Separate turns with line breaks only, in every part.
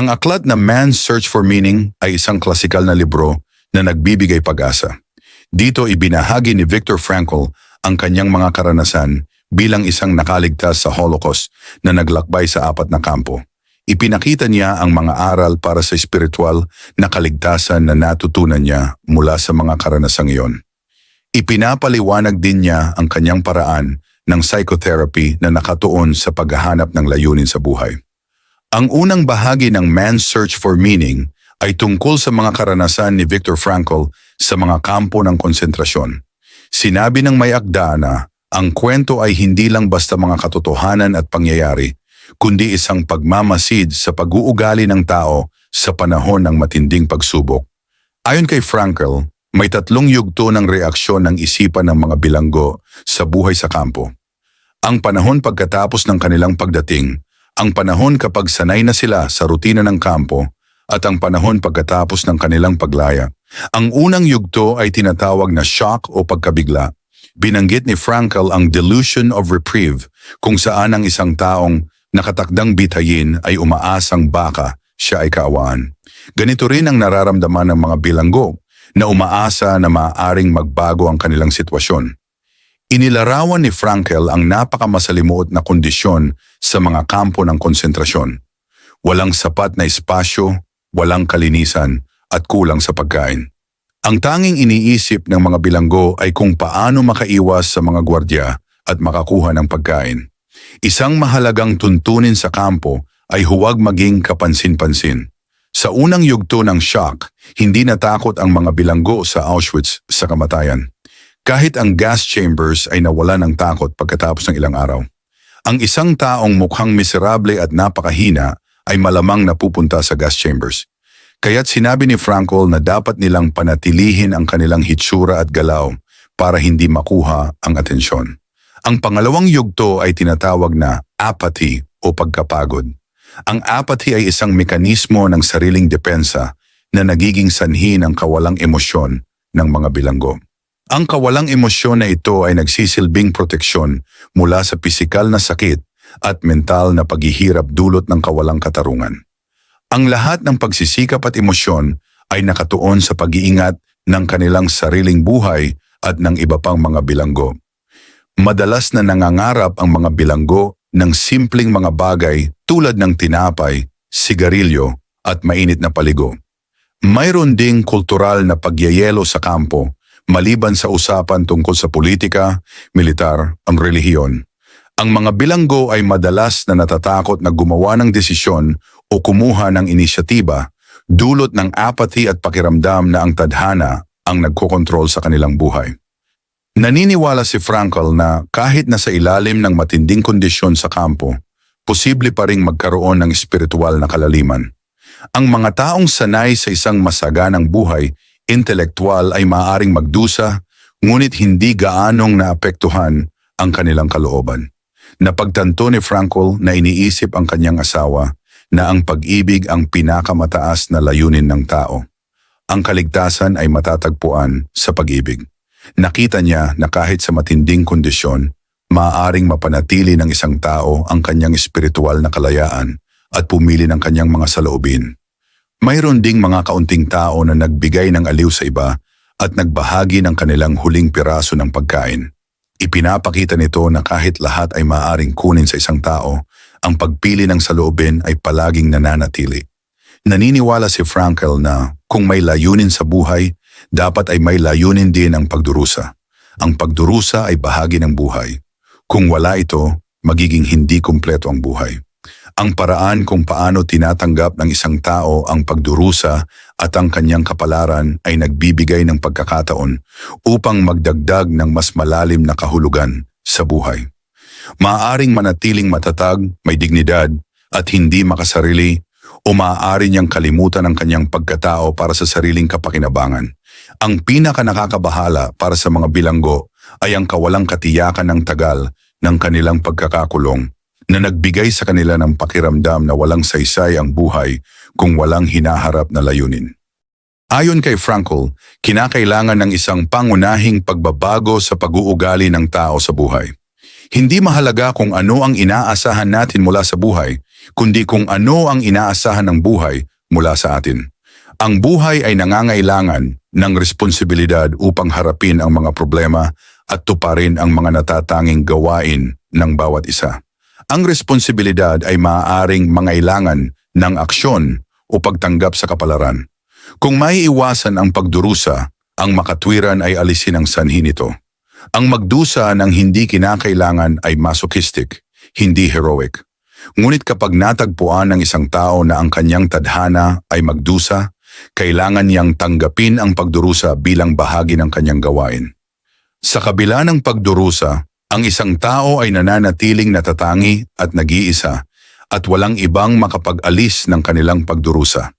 Ang aklat na Man's Search for Meaning ay isang klasikal na libro na nagbibigay pag-asa. Dito ibinahagi ni Viktor Frankl ang kanyang mga karanasan bilang isang nakaligtas sa Holocaust na naglakbay sa apat na kampo. Ipinakita niya ang mga aral para sa espiritual na kaligtasan na natutunan niya mula sa mga karanasang iyon. Ipinapaliwanag din niya ang kanyang paraan ng psychotherapy na nakatuon sa paghahanap ng layunin sa buhay. Ang unang bahagi ng Man's Search for Meaning ay tungkol sa mga karanasan ni Viktor Frankl sa mga kampo ng konsentrasyon. Sinabi ng may akda na ang kwento ay hindi lang basta mga katotohanan at pangyayari, kundi isang pagmamasid sa pag-uugali ng tao sa panahon ng matinding pagsubok. Ayon kay Frankl, may tatlong yugto ng reaksyon ng isipan ng mga bilanggo sa buhay sa kampo. Ang panahon pagkatapos ng kanilang pagdating, ang panahon kapag sanay na sila sa rutina ng kampo, at ang panahon pagkatapos ng kanilang paglaya. Ang unang yugto ay tinatawag na shock o pagkabigla. Binanggit ni Frankl ang delusion of reprieve kung saan ang isang taong nakatakdang bitayin ay umaasang baka siya ay kaawaan. Ganito rin ang nararamdaman ng mga bilanggo na umaasa na maaaring magbago ang kanilang sitwasyon. Inilarawan ni Frankl ang napakamasalimuot na kondisyon sa mga kampo ng konsentrasyon. Walang sapat na espasyo, walang kalinisan, at kulang sa pagkain. Ang tanging iniisip ng mga bilanggo ay kung paano makaiwas sa mga gwardya at makakuha ng pagkain. Isang mahalagang tuntunin sa kampo ay huwag maging kapansin-pansin. Sa unang yugto ng shock, hindi natakot ang mga bilanggo sa Auschwitz sa kamatayan. Kahit ang gas chambers ay nawala ng takot pagkatapos ng ilang araw. Ang isang taong mukhang miserable at napakahina ay malamang napupunta sa gas chambers. Kaya't sinabi ni Frankl na dapat nilang panatilihin ang kanilang hitsura at galaw para hindi makuha ang atensyon. Ang pangalawang yugto ay tinatawag na apathy o pagkapagod. Ang apathy ay isang mekanismo ng sariling depensa na nagiging sanhi ng kawalang emosyon ng mga bilanggo. Ang kawalang emosyon na ito ay nagsisilbing proteksyon mula sa pisikal na sakit at mental na paghihirap dulot ng kawalang katarungan. Ang lahat ng pagsisikap at emosyon ay nakatuon sa pag-iingat ng kanilang sariling buhay at ng iba pang mga bilanggo. Madalas na nangangarap ang mga bilanggo ng simpleng mga bagay tulad ng tinapay, sigarilyo at mainit na paligo. Mayroon ding kultural na pagyayelo sa kampo maliban sa usapan tungkol sa politika, militar, ang relihiyon. Ang mga bilanggo ay madalas na natatakot na gumawa ng desisyon o kumuha ng inisyatiba dulot ng apathy at pakiramdam na ang tadhana ang nagkokontrol sa kanilang buhay. Naniniwala si Frankl na kahit nasa ilalim ng matinding kondisyon sa kampo, posible pa ring magkaroon ng espiritual na kalaliman. Ang mga taong sanay sa isang masaganang buhay, intelektual ay maaaring magdusa, ngunit hindi gaanong naapektuhan ang kanilang kalooban. Napagtanto ni Frankl na iniisip ang kanyang asawa na ang pag-ibig ang pinakamataas na layunin ng tao. Ang kaligtasan ay matatagpuan sa pag-ibig. Nakita niya na kahit sa matinding kondisyon, maaaring mapanatili ng isang tao ang kanyang espiritual na kalayaan at pumili ng kanyang mga saloobin. Mayroon ding mga kaunting tao na nagbigay ng aliw sa iba at nagbahagi ng kanilang huling piraso ng pagkain. Ipinapakita nito na kahit lahat ay maaaring kunin sa isang tao, ang pagpili ng saloobin ay palaging nananatili. Naniniwala si Frankl na kung may layunin sa buhay, dapat ay may layunin din ang pagdurusa. Ang pagdurusa ay bahagi ng buhay. Kung wala ito, magiging hindi kumpleto ang buhay. Ang paraan kung paano tinatanggap ng isang tao ang pagdurusa at ang kanyang kapalaran ay nagbibigay ng pagkakataon upang magdagdag ng mas malalim na kahulugan sa buhay. Maaaring manatiling matatag, may dignidad, at hindi makasarili o maaari niyang kalimutan ang kanyang pagkatao para sa sariling kapakinabangan. Ang pinaka nakakabahala para sa mga bilanggo ay ang kawalang katiyakan ng tagal ng kanilang pagkakakulong na nagbigay sa kanila ng pakiramdam na walang saysay ang buhay kung walang hinaharap na layunin. Ayon kay Frankl, kinakailangan ng isang pangunahing pagbabago sa pag-uugali ng tao sa buhay. Hindi mahalaga kung ano ang inaasahan natin mula sa buhay, kundi kung ano ang inaasahan ng buhay mula sa atin. Ang buhay ay nangangailangan ng responsibilidad upang harapin ang mga problema at tuparin ang mga natatanging gawain ng bawat isa. Ang responsibilidad ay maaaring mangailangan ng aksyon o pagtanggap sa kapalaran. Kung maiiwasan ang pagdurusa, ang makatwiran ay alisin ang sanhi nito. Ang magdusa ng hindi kinakailangan ay masochistic, hindi heroic. Ngunit kapag natagpuan ng isang tao na ang kanyang tadhana ay magdusa, kailangan niyang tanggapin ang pagdurusa bilang bahagi ng kanyang gawain. Sa kabila ng pagdurusa, ang isang tao ay nananatiling natatangi at nag-iisa at walang ibang makapag-alis ng kanilang pagdurusa.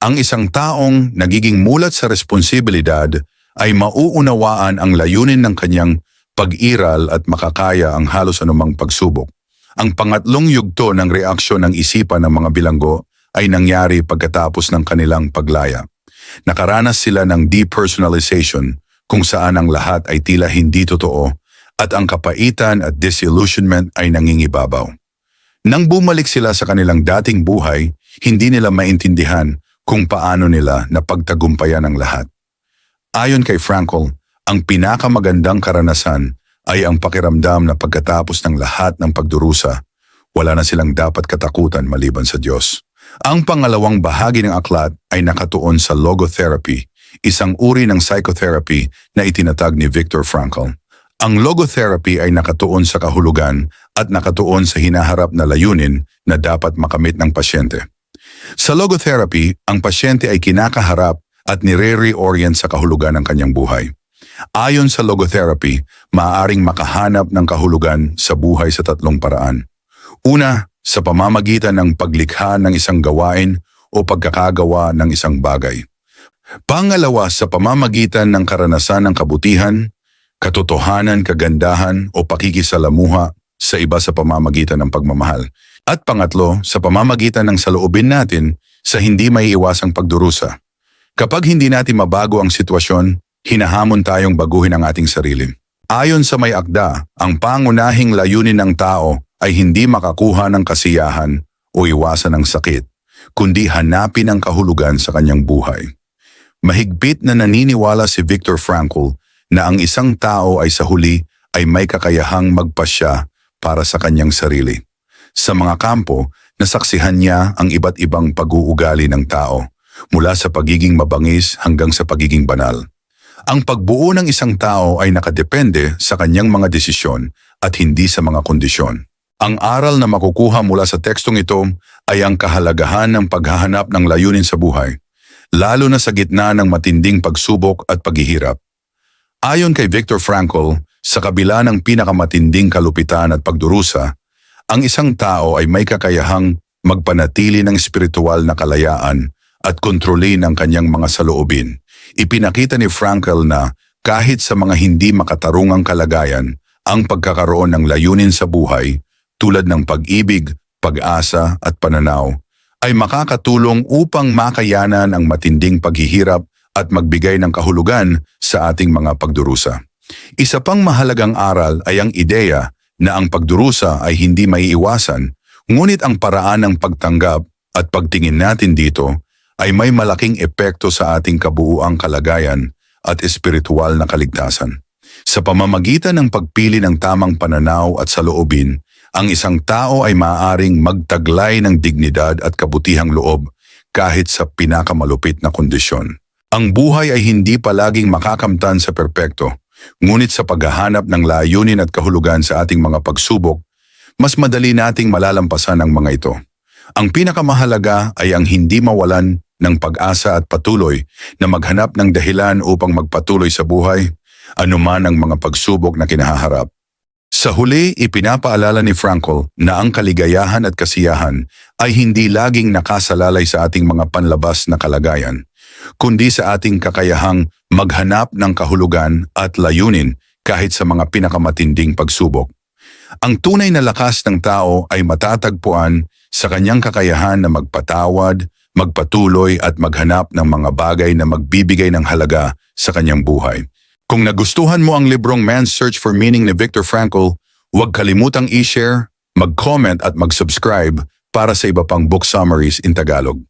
Ang isang taong nagiging mulat sa responsibilidad ay mauunawaan ang layunin ng kanyang pag-iral at makakaya ang halos anumang pagsubok. Ang pangatlong yugto ng reaksyon ng isipan ng mga bilanggo ay nangyari pagkatapos ng kanilang paglaya. Nakaranas sila ng depersonalization kung saan ang lahat ay tila hindi totoo at ang kapaitan at disillusionment ay nangingibabaw. Nang bumalik sila sa kanilang dating buhay, hindi nila maintindihan kung paano nila napagtagumpayan ang lahat. Ayon kay Frankl, ang pinakamagandang karanasan ay ang pakiramdam na pagkatapos ng lahat ng pagdurusa, wala na silang dapat katakutan maliban sa Diyos. Ang pangalawang bahagi ng aklat ay nakatuon sa logotherapy, isang uri ng psychotherapy na itinatag ni Viktor Frankl. Ang logotherapy ay nakatuon sa kahulugan at nakatuon sa hinaharap na layunin na dapat makamit ng pasyente. Sa logotherapy, ang pasyente ay kinakaharap at nire-reorient sa kahulugan ng kanyang buhay. Ayon sa logotherapy, maaaring makahanap ng kahulugan sa buhay sa tatlong paraan. Una, sa pamamagitan ng paglikha ng isang gawain o pagkakagawa ng isang bagay. Pangalawa, sa pamamagitan ng karanasan ng kabutihan, katotohanan, kagandahan o pakikisalamuha sa iba sa pamamagitan ng pagmamahal. At pangatlo, sa pamamagitan ng saloobin natin sa hindi may iwasang pagdurusa. Kapag hindi natin mabago ang sitwasyon, hinahamon tayong baguhin ang ating sarili. Ayon sa may akda, ang pangunahing layunin ng tao ay hindi makakuha ng kasiyahan o iwasan ng sakit, kundi hanapin ang kahulugan sa kanyang buhay. Mahigpit na naniniwala si Viktor Frankl na ang isang tao ay sa huli ay may kakayahang magpasya para sa kanyang sarili. Sa mga kampo, nasaksihan niya ang iba't ibang pag-uugali ng tao mula sa pagiging mabangis hanggang sa pagiging banal. Ang pagbuo ng isang tao ay nakadepende sa kanyang mga desisyon at hindi sa mga kondisyon. Ang aral na makukuha mula sa tekstong ito ay ang kahalagahan ng paghahanap ng layunin sa buhay, lalo na sa gitna ng matinding pagsubok at paghihirap. Ayon kay Viktor Frankl, sa kabila ng pinakamatinding kalupitan at pagdurusa, ang isang tao ay may kakayahang magpanatili ng espiritual na kalayaan at kontrolin ang kanyang mga saloobin. Ipinakita ni Frankl na kahit sa mga hindi makatarungang kalagayan, ang pagkakaroon ng layunin sa buhay, tulad ng pag-ibig, pag-asa at pananaw, ay makakatulong upang makayanan ang matinding paghihirap at magbigay ng kahulugan sa ating mga pagdurusa. Isa pang mahalagang aral ay ang ideya na ang pagdurusa ay hindi maiiwasan, ngunit ang paraan ng pagtanggap at pagtingin natin dito ay may malaking epekto sa ating kabuuang kalagayan at espiritual na kaligtasan. Sa pamamagitan ng pagpili ng tamang pananaw at saloobin, ang isang tao ay maaaring magtaglay ng dignidad at kabutihang loob kahit sa pinakamalupit na kondisyon. Ang buhay ay hindi palaging makakamtan sa perpekto, ngunit sa paghahanap ng layunin at kahulugan sa ating mga pagsubok, mas madali nating malalampasan ang mga ito. Ang pinakamahalaga ay ang hindi mawalan ng pag-asa at patuloy na maghanap ng dahilan upang magpatuloy sa buhay, anuman ang mga pagsubok na kinahaharap. Sa huli, ipinapaalala ni Frankl na ang kaligayahan at kasiyahan ay hindi laging nakasalalay sa ating mga panlabas na kalagayan, kundi sa ating kakayahang maghanap ng kahulugan at layunin kahit sa mga pinakamatinding pagsubok. Ang tunay na lakas ng tao ay matatagpuan sa kanyang kakayahan na magpatawad, magpatuloy at maghanap ng mga bagay na magbibigay ng halaga sa kanyang buhay. Kung nagustuhan mo ang librong Man's Search for Meaning ni Viktor Frankl, Huwag kalimutang i-share, mag-comment at mag-subscribe para sa iba pang book summaries in Tagalog.